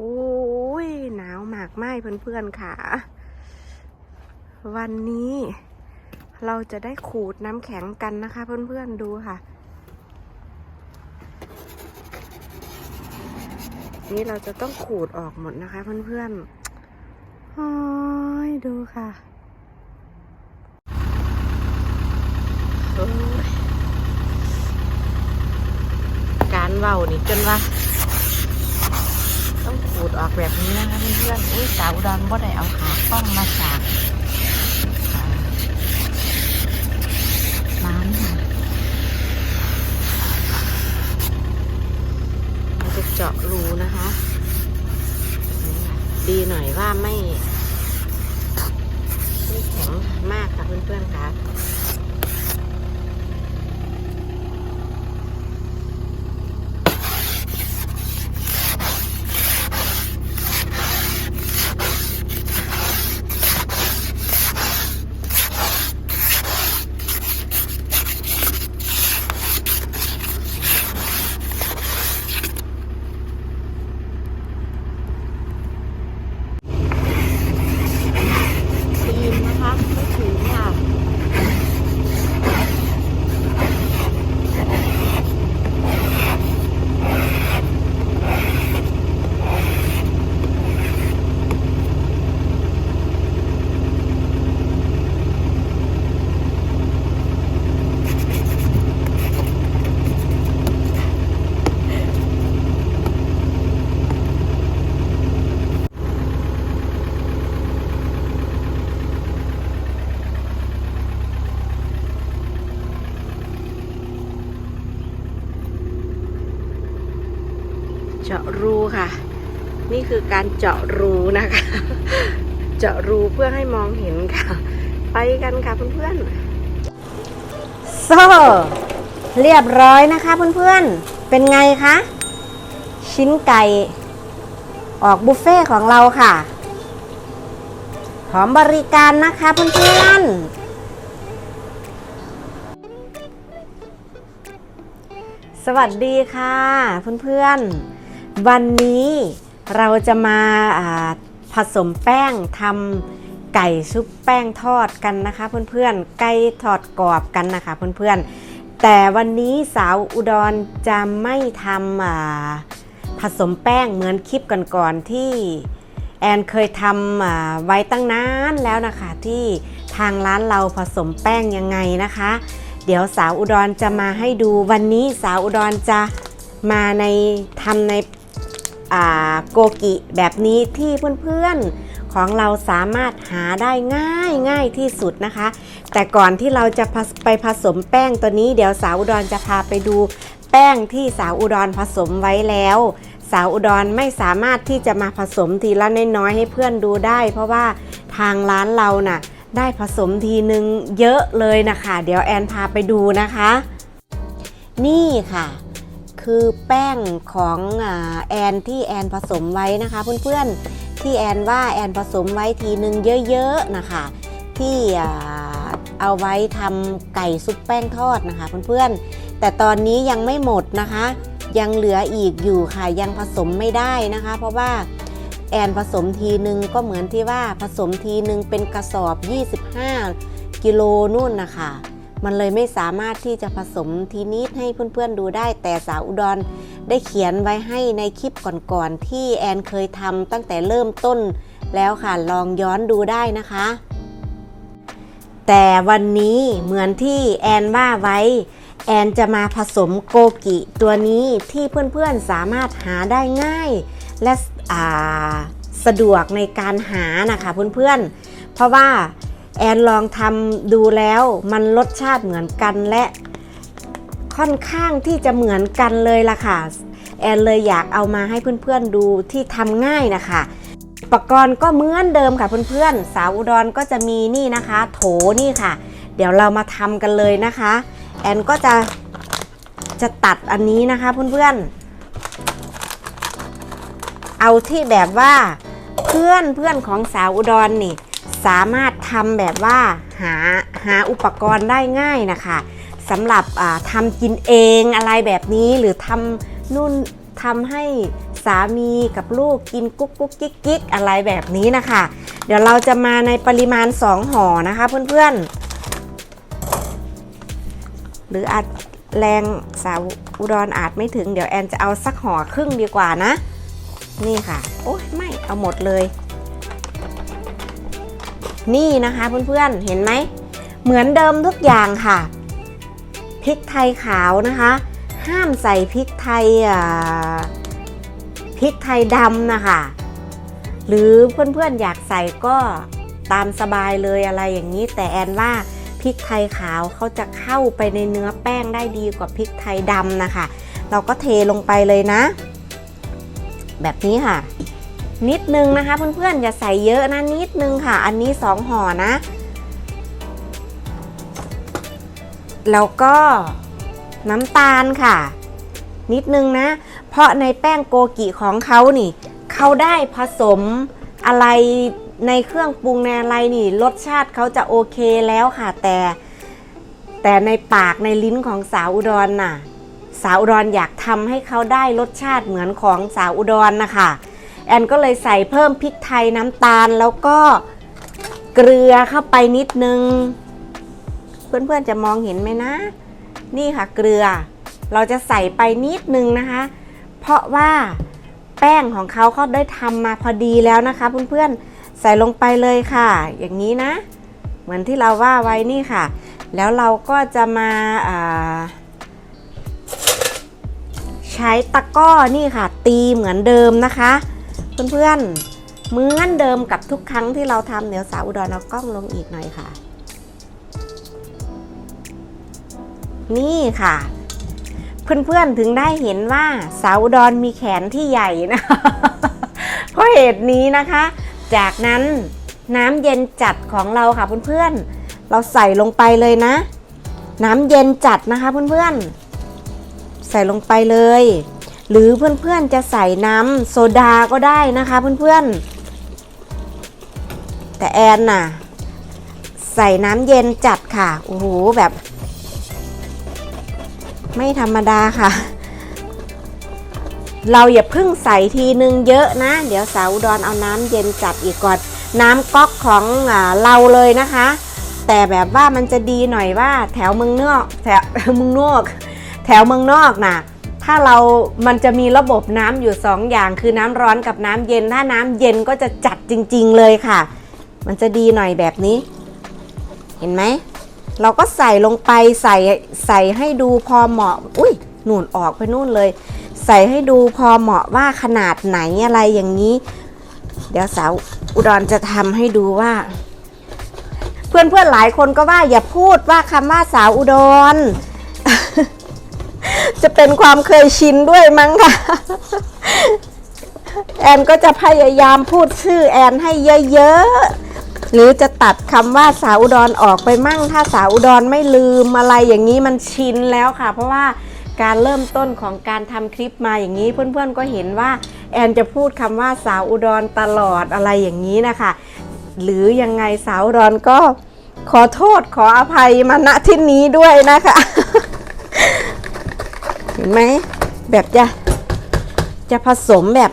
โอ้ยหนาวหมากไหมเพื่อนๆค่ะ วันนี้เราจะได้ขูดน้ำแข็งกันนะคะ เพื่อนๆดูค่ะ นี่เราจะต้องขูดออกหมดนะคะ เพื่อนๆโอ้ยดูค่ะโอ้ยการเว้านี่จนว่า ต้องขูดออกแบบนี้นะคะเพื่อนๆอุ้ยสาวอุดรบ่ได้เอาขาป้องมาจากอ่าร้านค่ะเราจะเจาะรูนะคะนี่ค่ะดีหน่อยว่าไม่ไม่แข็งมากค่ะเพื่อนๆค่ะ ทีมนะคะไม่ถึงค่ะ เจาะรูค่ะ นี่คือ การเจาะรูนะคะ เจาะรูเพื่อให้มองเห็นค่ะ ไปกันค่ะเพื่อนโซ่เรียบร้อยนะคะเพื่อนๆ เป็นไงคะ ชิ้นไก่ ออกบุฟเฟ่ของเราค่ะพร้อมบริการนะคะเพื่อนๆสวัสดีค่ะเพื่อนๆ วันนี้ เราจะมาผสมแป้งทำไก่ชุบแป้งทอดกันนะคะ เพื่อนๆ ไก่ทอดกรอบกันนะคะเพื่อนๆ แต่วันนี้สาวอุดรจะไม่ทำผสมแป้งเหมือนคลิปก่อนๆที่แอนเคยทำไว้ตั้งนานแล้วนะคะที่ทางร้านเราผสมแป้งยังไงนะคะ เดี๋ยวสาวอุดรจะมาให้ดูวันนี้สาวอุดรจะมาในทำใน โกกิแบบนี้ที่เพื่อนๆของเราสามารถหาได้ง่ายง่ายที่สุดนะคะ แต่ก่อนที่เราจะไปผสมแป้งตัวนี้เดี๋ยวสาวอุดรจะพาไปดูแป้งที่สาวอุดรผสมไว้แล้ว สาวอุดรไม่สามารถที่จะมาผสมทีละน้อยๆให้เพื่อนดูได้ เพราะว่าทางร้านเราน่ะได้ผสมทีนึงเยอะเลยนะคะ เดี๋ยวแอนพาไปดูนะคะ นี่ค่ะ คือแป้งของอแอนที่แอนผสมไว้นะคะเพื่อนๆที่แอนว่าแอนผสมไว้ทีนึงเยอะๆนะคะที่เอาไว้ทำไก่ซุปแป้งทอดนะคะเพื่อนๆแต่ตอนนี้ยังไม่หมดนะคะ ยังเหลืออีกอยู่ค่ะยังผสมไม่ได้นะคะ เพราะว่าแอนผสมทีนึงก็เหมือนที่ว่าผสมทีนึงเป็นกระสอบ 25 กิโลนู่นนะคะ มันเลยไม่สามารถที่จะผสมทีนิดให้เพื่อนๆดูได้ แต่สาวอุดรได้เขียนไว้ให้ในคลิปก่อนๆที่แอนเคยทำตั้งแต่เริ่มต้นแล้วค่ะลองย้อนดูได้นะคะ แต่วันนี้เหมือนที่แอนว่าไว้ แอนจะมาผสมโกกิตัวนี้ที่เพื่อนๆสามารถหาได้ง่าย และสะดวกในการหานะคะเพื่อนๆ เพราะว่า แอนลองทำดูแล้วมันรสชาติเหมือนกันและค่อนข้างที่จะเหมือนกันเลยล่ะค่ะ แอนเลยอยากเอามาให้เพื่อนๆดูที่ทำง่ายนะคะอุปกรณ์ก็เหมือนเดิมค่ะเพื่อนๆ สาวอุดรก็จะมีนี่นะคะ โถนี่ค่ะ เดี๋ยวเรามาทำกันเลยนะคะ แอนก็จะจะตัดอันนี้นะคะเพื่อนๆ เอาที่แบบว่าเพื่อนเพื่อนของสาวอุดรนี่ สามารถทำแบบว่าหาหาอุปกรณ์ได้ง่ายนะคะสำหรับอ่าทำกินเองอะไรแบบนี้หรือทำนู่นทำให้สามีกับลูกกินกุ๊กกุ๊กกิ๊กกิ๊กอะไรแบบนี้นะคะ เดี๋ยวเราจะมาในปริมาณ 2ห่อนะคะเพื่อนๆ หรืออาจแรงสาวอุดรอาจไม่ถึงเดี๋ยวแอนจะเอาสักห่อครึ่งดีกว่านะ นี่ค่ะ โอ้ยไม่เอาหมดเลย นี่นะคะเพื่อนๆเห็นไหม เหมือนเดิมทุกอย่างค่ะพริกไทยขาวนะคะ ห้ามใส่พริกไทยพริกไทยดำนะคะ หรือเพื่อนๆอยากใส่ก็ตามสบายเลยอะไรอย่างนี้ แต่แอนว่าพริกไทยขาวเขาจะเข้าไปในเนื้อแป้งได้ดีกว่าพริกไทยดำนะคะ เราก็เทลงไปเลยนะ แบบนี้ค่ะ นิดนึงนะคะเพื่อนๆอย่าใส่เยอะนะนิดนึงค่ะ อันนี้สองห่อนะ แล้วก็น้ำตาลค่ะ นิดนึงนะ เพราะในแป้งโกกิของเขานี่เขาได้ผสมอะไรในเครื่องปรุงในอะไรนี่ รสชาติเขาจะโอเคแล้วค่ะแต่ แต่ในปากในลิ้นของสาวอุดรน่ะ สาวอุดรอยากทำให้เขาได้รสชาติเหมือนของสาวอุดรนะคะ แอนก็เลยใส่เพิ่มพริกไทยน้ำตาลแล้วก็เกลือเข้าไปนิดนึง เพื่อนๆจะมองเห็นไหมนะ นี่ค่ะเกลือ เราจะใส่ไปนิดนึงนะคะ เพราะว่าแป้งของเขาเขาได้ทำมาพอดีแล้วนะคะ เพื่อนๆใส่ลงไปเลยค่ะ อย่างนี้นะ เหมือนที่เราว่าไว้นี่ค่ะ แล้วเราก็จะมาาใช้ตะก้อนี่ค่ะ ตีเหมือนเดิมนะคะ เพื่อนๆเหมือนเดิมกับทุกครั้งที่เราทำเดี๋ยวสาวอุดรเอากล้องลงอีกหน่อยค่ะ นี่ค่ะ เพื่อนๆถึงได้เห็นว่าสาวอุดรมีแขนที่ใหญ่นะเพราะเหตุนี้นะคะ จากนั้นน้ำเย็นจัดของเราค่ะเพื่อนๆ เราใส่ลงไปเลยนะ น้ำเย็นจัดนะคะเพื่อนๆ ใส่ลงไปเลย หรือเพื่อนๆจะใส่น้ำโซดาก็ได้นะคะเพื่อนๆ แต่แอนน่ะ ใส่น้ำเย็นจัดค่ะ โอ้โหแบบ ไม่ธรรมดาค่ะ เราอย่าเพิ่งใส่ทีนึงเยอะนะ เดี๋ยวสาวอุดรเอาน้ำเย็นจัดอีกก่อน น้ำก๊อกของอเราเลยนะคะ แต่แบบว่ามันจะดีหน่อยว่าแถวเมืองนอก แถวเมืองนอก แถวเมืองนอกน่ะ ถ้าเรามันจะมีระบบน้ำอยู่สองอย่างคือน้ำร้อนกับน้ำเย็น ถ้าน้ำเย็นก็จะจัดจริง ๆ เลยค่ะ มันจะดีหน่อยแบบนี้ เห็นไหม เราก็ใส่ลงไปใส่ใส่ให้ดูพอเหมาะ อุ้ยหนุนออกไปนู่นเลย ใส่ให้ดูพอเหมาะว่าขนาดไหนอะไรอย่างนี้ เดี๋ยวสาวอุดรจะทำให้ดูว่า เพื่อนเพื่อนๆหลายคนก็ว่าอย่าพูดว่าคำว่าสาวอุดร จะเป็นความเคยชินด้วยมั้งค่ะ แอนก็จะพยายามพูดชื่อแอนให้เยอะๆ หรือจะตัดคำว่าสาวอุดรออกไปมั่ง ถ้าสาวอุดรไม่ลืมอะไรอย่างนี้มันชินแล้วค่ะ เพราะว่าการเริ่มต้นของการทำคลิปมาอย่างนี้เพื่อนๆก็เห็นว่าแอนจะพูดคำว่าสาวอุดรตลอดอะไรอย่างนี้นะคะ หรือยังไงสาวอุดรก็ขอโทษขออภัยมาณที่นี้ด้วยนะคะ ห็นไหมแบบจะจะผสมแบบ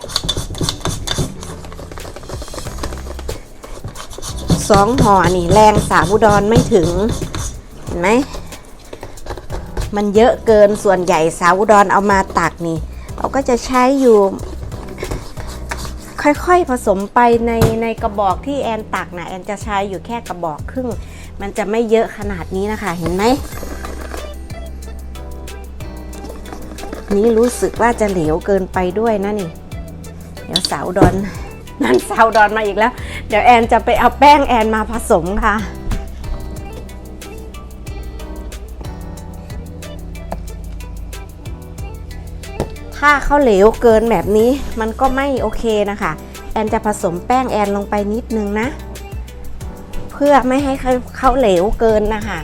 สองห่อนี่แรงสาวอุดรไม่ถึง เห็นไหมมันเยอะเกินส่วนใหญ่สาวุดรเอามาตักนี่ เราก็จะใช้อยู่ ค่อยๆผสมไปในในกระบอกที่แอนตักนะแอนจะใช้อยู่แค่กระบอกครึ่ง มันจะไม่เยอะขนาดนี้นะคะ เห็นไหม นี้รู้สึกว่าจะเหลวเกินไปด้วยนะนี่ เดี๋ยวสาวดอนนั่นสาวดอนมาอีกแล้ว เดี๋ยวแอนจะไปเอาแป้งแอนมาผสมค่ะถ้าเขาเหลวเกินแบบนี้มันก็ไม่โอเคนะคะ แอนจะผสมแป้งแอนลงไปนิดนึงนะ เพื่อไม่ให้เขาเขาเหลวเกินนะคะ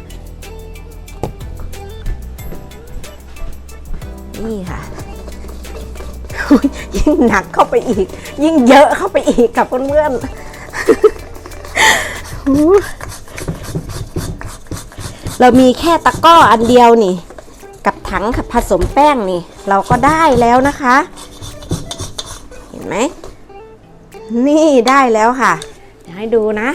นี่ค่ะ ยิ่งหนักเข้าไปอีก ยิ่งเยอะเข้าไปอีกกับเพื่อนๆเรามีแค่ตะก้ออันเดียวนี่ กับถังผสมแป้งนี่ เราก็ได้แล้วนะคะ เห็นไหม นี่ได้แล้วค่ะเดี๋ยวให้ดูนะ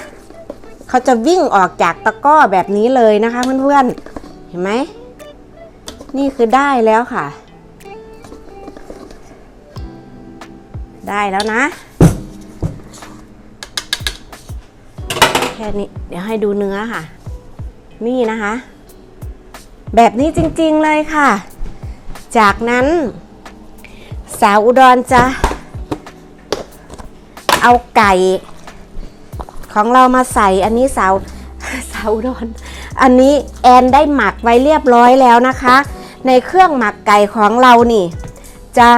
เขาจะวิ่งออกจากตะก้อแบบนี้เลยนะคะเพื่อนๆ เห็นไหม นี่คือได้แล้วค่ะ ได้แล้วนะ แค่นี้เดี๋ยวให้ดูเนื้อค่ะ นี่นะคะ แบบนี้จริงๆเลยค่ะ จากนั้นสาวอุดรจะ เอาไก่ของเรามาใส่อันนี้สาวสาวอุดรอันนี้แอนได้หมักไว้เรียบร้อยแล้วนะคะ ในเครื่องหมักไก่ของเรานี่ จะ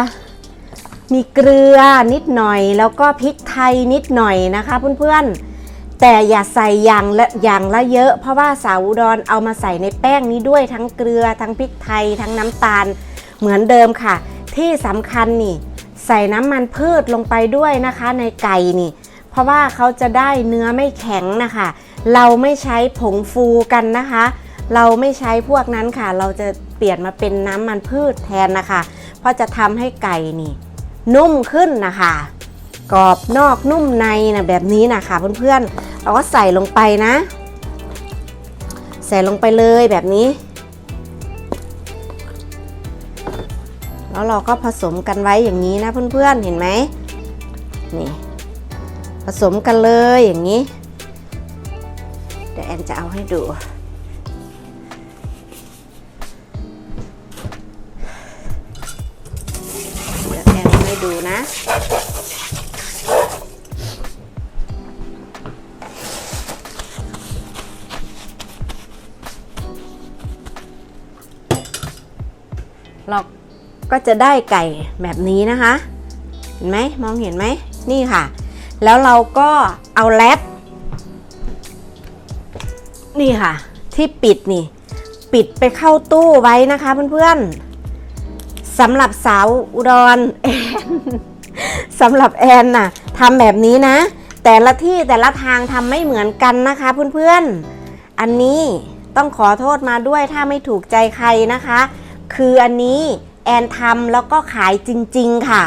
มีเกลือนิดหน่อย แล้วก็พริกไทยนิดหน่อยนะคะเพื่อนๆ แต่อย่าใส่อย่างละอย่างละเยอะ เพราะว่าสาวอุดรเอามาใส่ในแป้งนี้ด้วยทั้งเกลือทั้งพริกไทย ทั้งน้ำตาลเหมือนเดิมค่ะ ที่สำคัญนี่ ใส่น้ำมันพืชลงไปด้วยนะคะในไก่นี่ เพราะว่าเขาจะได้เนื้อไม่แข็งนะคะ เราไม่ใช้ผงฟูกันนะคะ เราไม่ใช้พวกนั้นค่ะ เราจะเปลี่ยนมาเป็นน้ำมันพืชแทนนะคะ เพราะจะทำให้ไก่นี่ นุ่มขึ้นนะคะกรอบนอกนุ่มในนะแบบนี้นะคะเพื่อนๆเราก็ใส่ลงไปนะ ใส่ลงไปเลยแบบนี้ แล้วเราก็ผสมกันไว้อย่างนี้นะเพื่อนๆเห็นไหมนี่ผสมกันเลยอย่างนี้ เดี๋ยวแอนจะเอาให้ดู ดูนะ เราก็จะได้ไก่แบบนี้นะคะ เห็นไหมมองเห็นไหมนี่ค่ะ แล้วเราก็เอาแรปนี่ค่ะ ที่ปิดนี่ ปิดไปเข้าตู้ไว้นะคะเพื่อนๆ สำหรับสาวอุดรแอนสำหรับแอนน่ะทำแบบนี้นะ แต่ละที่แต่ละทางทำไม่เหมือนกันนะคะเพื่อนๆ อันนี้ต้องขอโทษมาด้วยถ้าไม่ถูกใจใครนะคะ คืออันนี้แอนทำแล้วก็ขายจริงๆค่ะ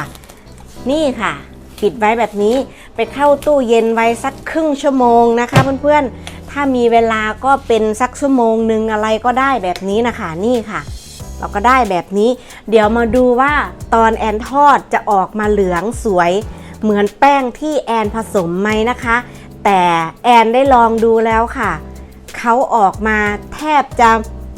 นี่ค่ะ ปิดไว้แบบนี้ไปเข้าตู้เย็นไว้สักครึ่งชั่วโมงนะคะเพื่อนๆ ถ้ามีเวลาก็เป็นสักชั่วโมงหนึ่งอะไรก็ได้แบบนี้นะคะนี่ค่ะ เราก็ได้แบบนี้ เดี๋ยวมาดูว่าตอนแอนทอดจะออกมาเหลืองสวย เหมือนแป้งที่แอนผสมไหมนะคะ แต่แอนได้ลองดูแล้วค่ะเขาออกมาแทบจะ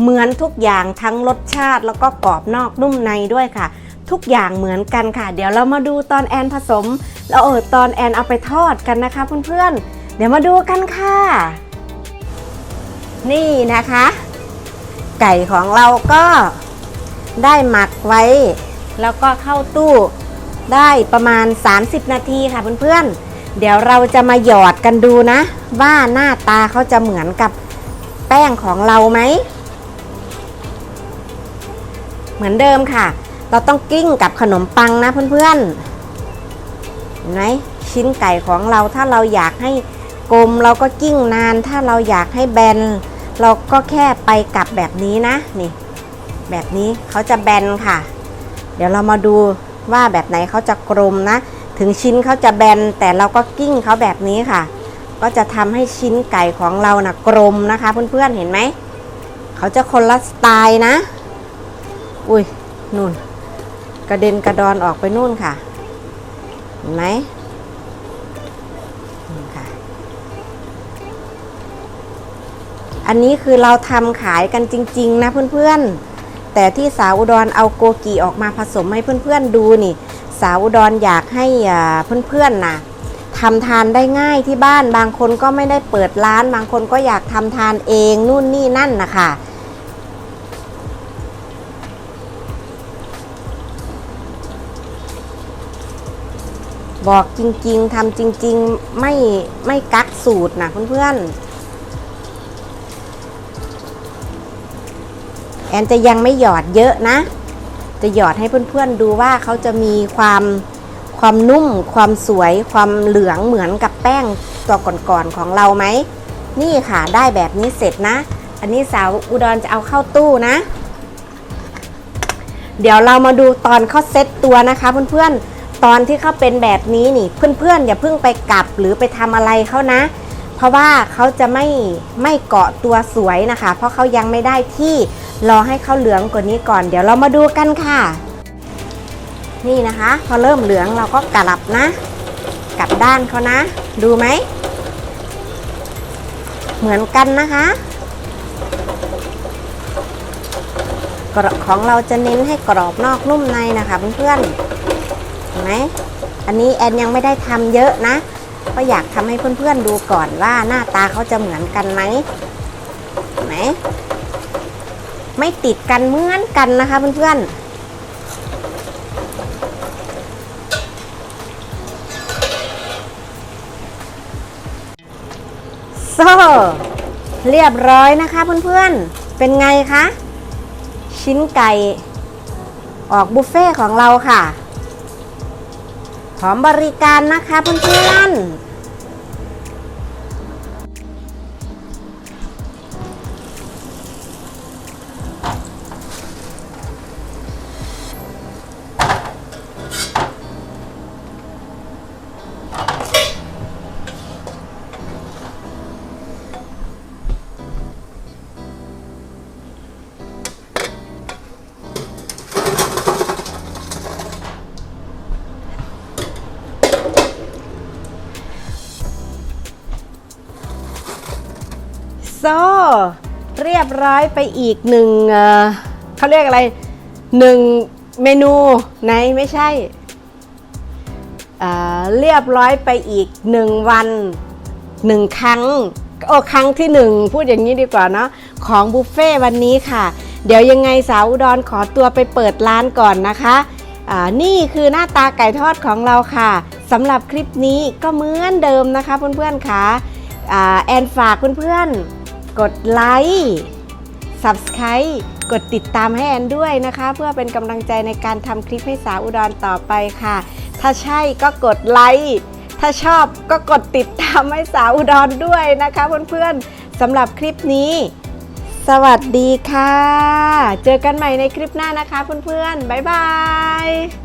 เหมือนทุกอย่างทั้งรสชาติแล้วก็กรอบนอกนุ่มในด้วยค่ะ ทุกอย่างเหมือนกันค่ะ เดี๋ยวเรามาดูตอนแอนผสมแล้วเออตอนแอนเอาไปทอดกันนะคะ เพื่อนๆ เดี๋ยวมาดูกันค่ะ นี่นะคะ ไก่ของเราก็ ได้หมักไว้ แล้วก็เข้าตู้ได้ประมาณ 30 นาทีค่ะเพื่อนๆ เดี๋ยวเราจะมาหยอดกันดูนะ ว่าหน้าตาเขาจะเหมือนกับแป้งของเราไหม เหมือนเดิมค่ะ เราต้องกิ้งกับขนมปังนะเพื่อนๆเห็นไหมชิ้นไก่ของเราถ้าเราอยากให้กลมเราก็กิ้งนาน ถ้าเราอยากให้แบน เราก็แค่ไปกลับแบบนี้นะนี่ แบบนี้เขาจะแบนค่ะ เดี๋ยวเรามาดูว่าแบบไหนเขาจะกลมนะ ถึงชิ้นเขาจะแบนแต่เราก็กิ้งเขาแบบนี้ค่ะ ก็จะทำให้ชิ้นไก่ของเรานะ่ะกลมนะคะ เพื่อนๆเห็นไหมเขาจะคนละสไตล์นะ อุ้ยนู่น กระเด็นกระดอนออกไปนู่นค่ะ เห็นไหมอันนี้คือเราทำขายกันจริง ๆ นะเพื่อน ๆ แต่ที่สาวอุดรเอาโกกีออกมาผสมให้เพื่อนๆดูนี่ สาวอุดรอยากให้เพื่อนๆนะทำทานได้ง่ายที่บ้านบางคนก็ไม่ได้เปิดร้าน บางคนก็อยากทำทานเองนู่นนี่นั่นนะคะบอกจริงๆทำจริง ๆ ไม่ไม่กักสูตรนะเพื่อนๆ แอนจะยังไม่หยอดเยอะนะ จะหยอดให้เพื่อนๆดูว่าเขาจะมีความความนุ่ม ความสวย ความเหลืองเหมือนกับแป้งตัวก่อนๆของเราไหม นี่ค่ะได้แบบนี้เสร็จนะ อันนี้สาวอุดรจะเอาเข้าตู้นะ เดี๋ยวเรามาดูตอนเขาเซ็ตตัวนะคะเพื่อนๆ ตอนที่เขาเป็นแบบนี้นี่เพื่อนๆอย่าเพิ่งไปกลับหรือไปทำอะไรเขานะ เพราะว่าเขาจะไม่ไม่เกาะตัวสวยนะคะ เพราะเขายังไม่ได้ที่ รอให้เขาเหลืองกว่านี้ก่อน เดี๋ยวเรามาดูกันค่ะ นี่นะคะ พอเริ่มเหลืองเราก็กลับนะ กลับด้านเขานะ ดูไหม เหมือนกันนะคะกรอบของเราจะเน้นให้กรอบนอกนุ่มในนะคะเพื่อนๆเห็นไหมอันนี้แอนยังไม่ได้ทำเยอะนะ ก็อยากทำให้เพื่อนๆดูก่อนว่าหน้าตาเขาจะเหมือนกันไหมเห็นไหม ไม่ติดกันเหมือนกันนะคะเพื่อนๆโซ่เรียบร้อยนะคะเพื่อนๆ เป็นไงคะ ชิ้นไก่ ออกบุฟเฟ่ของเราค่ะ พร้อมบริการนะคะเพื่อนๆ โซ่ เรียบร้อยไปอีกหนึ่งเขาเรียกอะไรหนึ่งเมนูไหนไม่ใช่ เรียบร้อยไปอีกหนึ่งวันหนึ่งครั้งโอ้ครั้งที่หนึ่งพูดอย่างนี้ดีกว่าเนาะของบุฟเฟ่ต์วันนี้ค่ะ เดี๋ยวยังไงสาวอุดรขอตัวไปเปิดร้านก่อนนะคะนี่คือหน้าตาไก่ทอดของเราค่ะสำหรับคลิปนี้ก็เหมือนเดิมนะคะเพื่อนๆค่ะอ่าแอนฝากเพื่อนๆ กดไลค์ Subscribe กดติดตามให้แอนด้วยนะคะ เพื่อเป็นกำลังใจในการทำคลิปให้สาวอุดรต่อไปค่ะ ถ้าใช่ก็กดไลค์ถ้าชอบก็กดติดตามให้สาวอุดรด้วยนะคะเพื่อนๆสำหรับคลิปนี้ สวัสดีค่ะ เจอกันใหม่ในคลิปหน้านะคะเพื่อนๆบ๊ายบาย